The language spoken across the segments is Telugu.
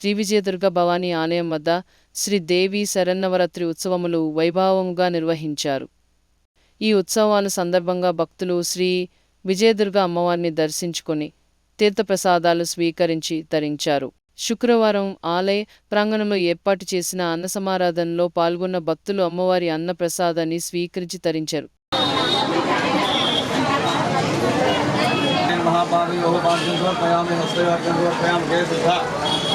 శ్రీ విజయదుర్గ భవానీ ఆలయం వద్ద శ్రీ దేవి శరన్నవరాత్రి ఉత్సవములు వైభవంగా నిర్వహించారు ఈ ఉత్సవాల సందర్భంగా భక్తులు శ్రీ విజయదుర్గ అమ్మవారిని దర్శించుకొని తీర్థప్రసాదాలు స్వీకరించి తరించారు శుక్రవారం ఆలయ ప్రాంగణంలో ఏర్పాటు చేసిన అన్న సమారాధనలో పాల్గొన్న భక్తులు అమ్మవారి అన్న ప్రసాదాన్ని స్వీకరించి తరించారు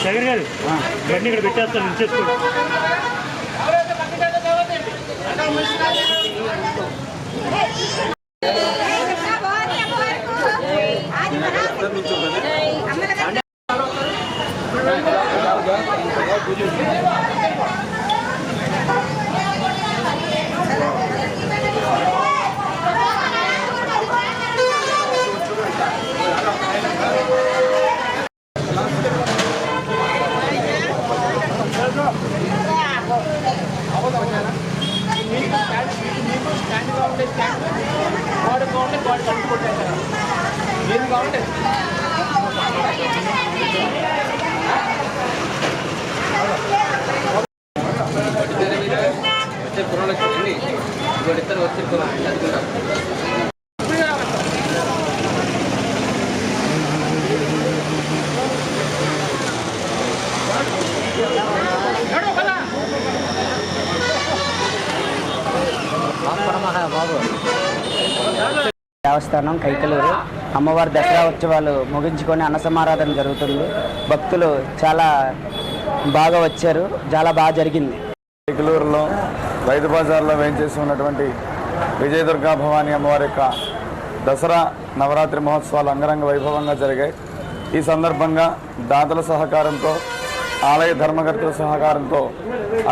శేఖర్ గారు బండి ఇక్కడ పెట్టేస్తాను ఇచ్చేసుకోండి మీకు స్టాండ్ మీకు స్టాండ్ కావాలంటే స్టాండ్ గోడ కావాలంటే గోడ కట్టుకుంటారు కదా ఏది కావాలంటే వచ్చే పురాణాలు చూడండి దేవస్థానం కైకలూరు. అమ్మవారి దసరా ఉత్సవాలు ముగించుకొని అన్న సమారాధన జరుగుతుంది. భక్తులు చాలా బాగా వచ్చారు. చాలా బాగా జరిగింది. కైకలూరులో రైతు బజార్లో వేయించేసి ఉన్నటువంటి విజయదుర్గా భవానీ అమ్మవారి యొక్క దసరా నవరాత్రి మహోత్సవాలు అంగరంగ వైభవంగా జరిగాయి. ఈ సందర్భంగా దాతల సహకారంతో ఆలయ ధర్మకర్తల సహకారంతో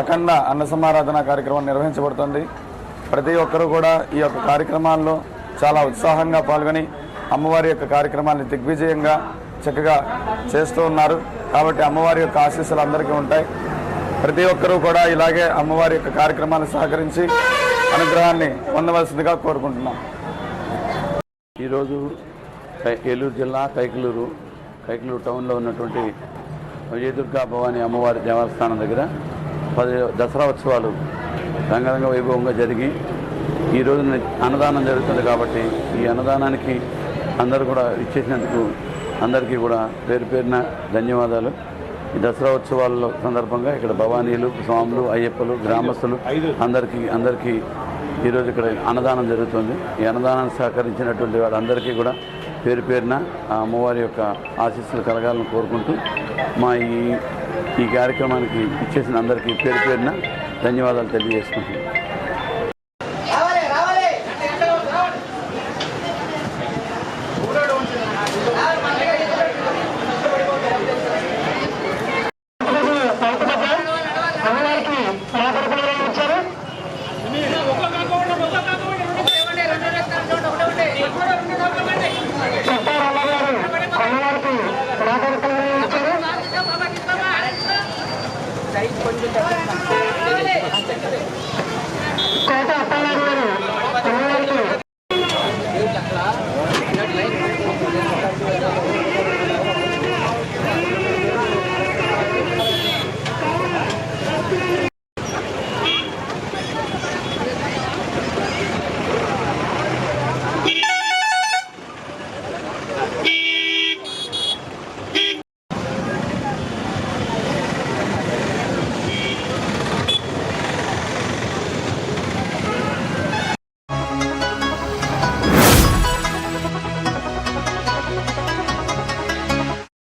అఖండ అన్న సమారాధన కార్యక్రమం నిర్వహించబడుతుంది. ప్రతి ఒక్కరూ కూడా ఈ యొక్క కార్యక్రమాల్లో చాలా ఉత్సాహంగా పాల్గొని అమ్మవారి యొక్క కార్యక్రమాన్ని దిగ్విజయంగా చక్కగా చేస్తూ ఉన్నారు. కాబట్టి అమ్మవారి యొక్క ఆశీస్సులు అందరికీ ఉంటాయి. ప్రతి ఒక్కరూ కూడా ఇలాగే అమ్మవారి యొక్క కార్యక్రమాన్ని సహకరించి అనుగ్రహాన్ని పొందవలసిందిగా కోరుకుంటున్నాం. ఈరోజు ఏలూరు జిల్లా కైకలూరు కైకలూరు టౌన్లో ఉన్నటువంటి విజయదుర్గా భవాని అమ్మవారి దేవస్థానం దగ్గర పది దసరా ఉత్సవాలు రంగరంగ వైభవంగా జరిగి ఈ రోజున అన్నదానం జరుగుతుంది కాబట్టి ఈ అన్నదానానికి అందరూ కూడా ఇచ్చేసినందుకు అందరికీ కూడా పేరు పేరున ధన్యవాదాలు. ఈ దసరా ఉత్సవాల సందర్భంగా ఇక్కడ భవానీలు స్వాములు అయ్యప్పలు గ్రామస్తులు అందరికీ అందరికీ ఈరోజు ఇక్కడ అన్నదానం జరుగుతుంది. ఈ అన్నదానాన్ని సహకరించినటువంటి వాళ్ళందరికీ కూడా పేరు పేరున ఆ అమ్మవారి యొక్క ఆశీస్సులు కలగాలని కోరుకుంటూ మా ఈ ఈ కార్యక్రమానికి ఇచ్చేసిన అందరికీ పేరు పేరున ధన్యవాదాలు తెలియజేసుకుంటున్నాను.